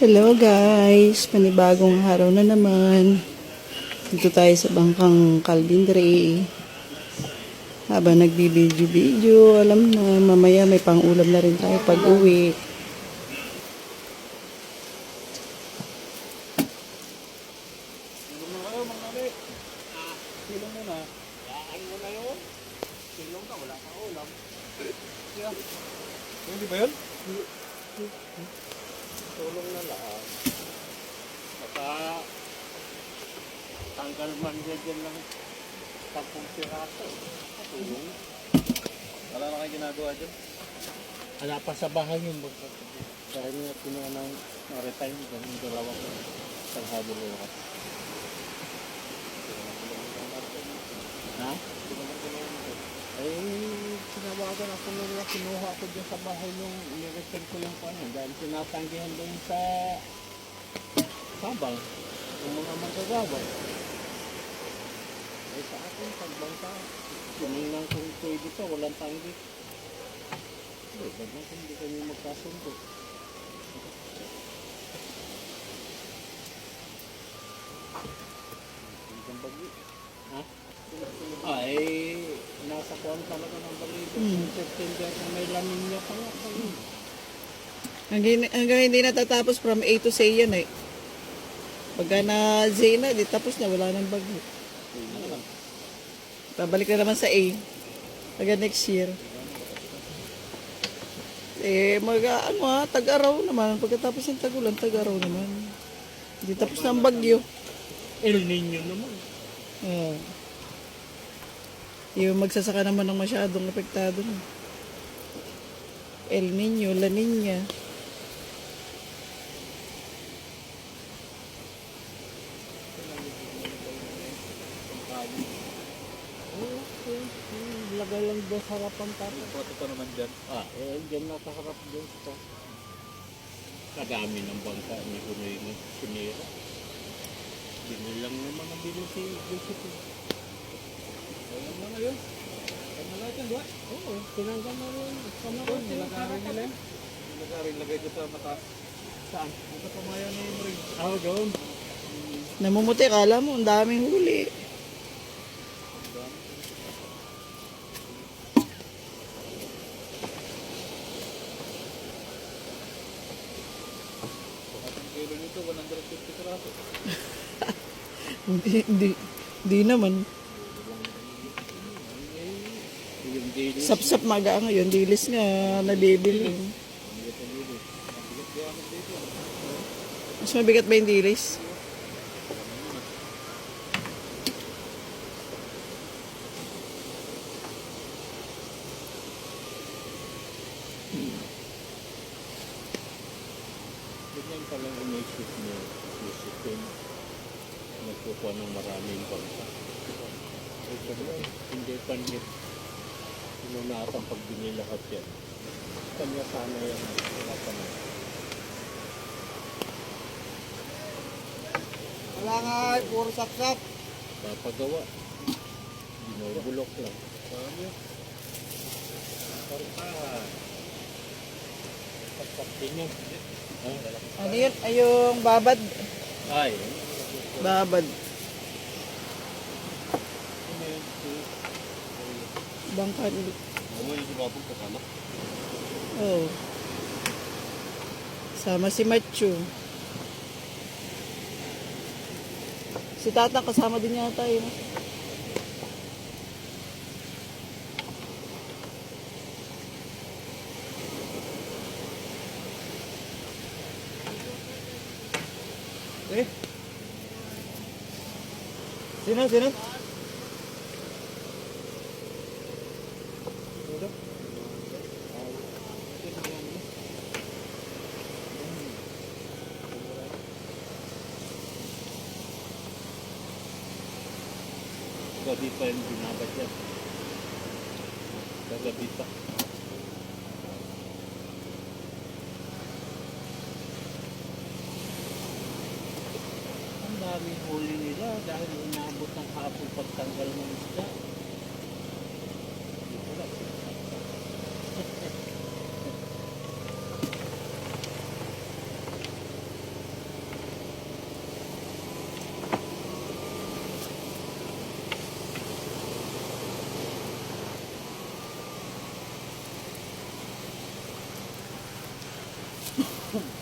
Hello guys, panibagong araw na naman. Dito tayo sa bangkang Calvin. Habang nagbibideo-video, alam na, mamaya may pang-ulam na rin tayo pag uwi. Hindi ba yun? Tulong na lang. Baka tanggal man dyan lang tampong piraso. Tulong. Wala na kayo ginagawa dyan? Wala pa sa bahay yun. Kaya nga kinuha ng maritime dyan, yung dalawa ko. Tanghali lukas. Ha? Ay, sinawagan ako nila, kinuha ako dyan sa bahay nung nireturn ko yung paano dahil tinatanggihan doon sa sabang yung mga manggagawa. Eh sa akin, pagbangka, tinignan kung pwede pa, walang tanggi. Eh, bagay kung hindi kami magkasundo. Hindi kang bagyo. Ha? Ay, nasa kuwan talaga ng balito. Hmm. September may lamin niya pa nga. Hanggang, hanggang hindi natatapos from A to Z yan eh. Pagka na Z na, di tapos na, wala nang bagyo. Babalik na naman sa A. Hanggang next year. Eh, mag, ano ha, tag-araw naman. Pagkatapos ng tagulan, tag-araw naman. Hindi tapos na ang bagyo. El Nino naman. Oo. Yung magsasaka naman ng masyadong apektado na. El Nino, La Nina. Hmm, Lagay lang doon sa harapan tapos. Photo pa naman dyan. Ah, eh, dyan nakaharap doon sa kadami ng bangka ni Kunoy ng sinira. Binilang naman ang bili si Joseph. Alam mo na yun. Ano na ito, diba? Oo, tinanggal na. Sama ko, nilagarin nila yun. Saan? Ito pamaya ni Marin. Ah, doon. Namumuti, kala mo, ang daming huli. Kilo nito, 150 karaso. Hindi, hindi, hindi naman. Yung daily. Sap-sap maga ngayon, dilis nga nabibili. Mas mabigat ba yung dilis? Ganyan pala ang inisip niyo, isipin, nagkukuha ng maraming pero hindi panit. Pinunatan pag binilahat yan. Kanya sana yan, wala pa na. Wala nga, puro saksak. Papagawa. Binubulok lang. Yun. Parang Pagkat din yun. Ano yun? Ay, yung babad. Ay, Babad. ano yun? Bangka. Ano yung sumabog kasama? Oh. Sama si Machu. Si Tata kasama din yata yun. Eh? Sino, sino? Gabi pa yung binabad yan. Kagabi pa. Ang dami huli nila dahil inabot ng hapon pagtanggal ng isda. Dito lang. Come